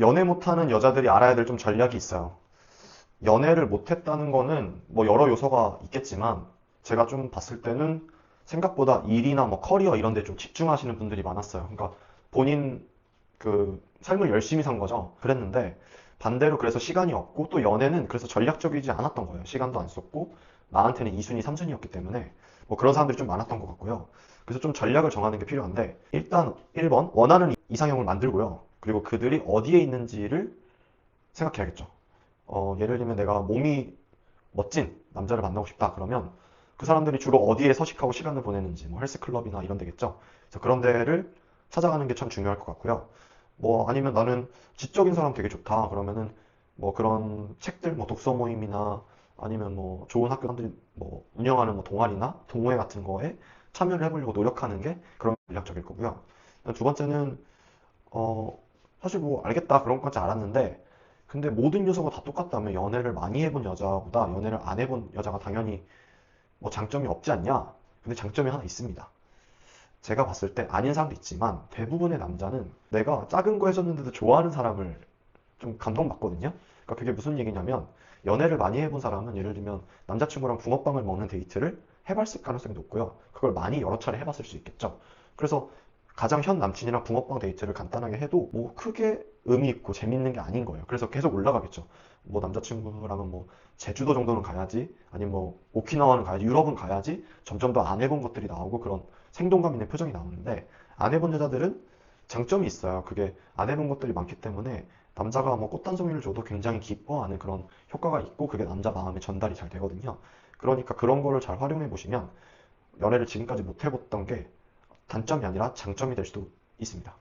연애 못하는 여자들이 알아야 될 좀 전략이 있어요. 연애를 못했다는 거는 뭐 여러 요소가 있겠지만 제가 좀 봤을 때는 생각보다 일이나 뭐 커리어 이런 데 좀 집중하시는 분들이 많았어요. 그러니까 본인 그 삶을 열심히 산 거죠. 그랬는데 반대로 그래서 시간이 없고 또 연애는 그래서 전략적이지 않았던 거예요. 시간도 안 썼고 나한테는 2순위, 3순위였기 때문에 뭐 그런 사람들이 좀 많았던 것 같고요. 그래서 좀 전략을 정하는 게 필요한데 일단 1번 원하는 이상형을 만들고요. 그리고 그들이 어디에 있는지를 생각해야겠죠. 어, 예를 들면 내가 몸이 멋진 남자를 만나고 싶다 그러면 그 사람들이 주로 어디에 서식하고 시간을 보내는지 뭐 헬스클럽이나 이런 데겠죠. 그래서 그런 데를 찾아가는 게 참 중요할 것 같고요. 뭐 아니면 나는 지적인 사람 되게 좋다 그러면은 뭐 그런 책들 뭐 독서 모임이나 아니면 뭐 좋은 학교 사람들이 뭐 운영하는 뭐 동아리나 동호회 같은 거에 참여를 해보려고 노력하는 게 그런 전략적일 거고요. 두 번째는 어 사실 뭐 알겠다 그런 것까지 알았는데 근데 모든 요소가 다 똑같다면 연애를 많이 해본 여자보다 연애를 안 해본 여자가 당연히 뭐 장점이 없지 않냐? 근데 장점이 하나 있습니다. 제가 봤을 때 아닌 사람도 있지만 대부분의 남자는 내가 작은 거 해줬는데도 좋아하는 사람을 좀 감동받거든요. 그러니까 그게 무슨 얘기냐면 연애를 많이 해본 사람은 예를 들면 남자친구랑 붕어빵을 먹는 데이트를 해봤을 가능성이 높고요. 그걸 많이 여러 차례 해봤을 수 있겠죠. 그래서 가장 현 남친이랑 붕어빵 데이트를 간단하게 해도 뭐 크게 의미 있고 재밌는 게 아닌 거예요. 그래서 계속 올라가겠죠. 뭐 남자친구랑은 뭐 제주도 정도는 가야지, 아니면 뭐 오키나와는 가야지, 유럽은 가야지 점점 더 안 해본 것들이 나오고 그런 생동감 있는 표정이 나오는데 안 해본 여자들은 장점이 있어요. 그게 안 해본 것들이 많기 때문에 남자가 뭐 꽃단송이를 줘도 굉장히 기뻐하는 그런 효과가 있고 그게 남자 마음에 전달이 잘 되거든요. 그러니까 그런 거를 잘 활용해 보시면 연애를 지금까지 못 해봤던 게 단점이 아니라 장점이 될 수도 있습니다.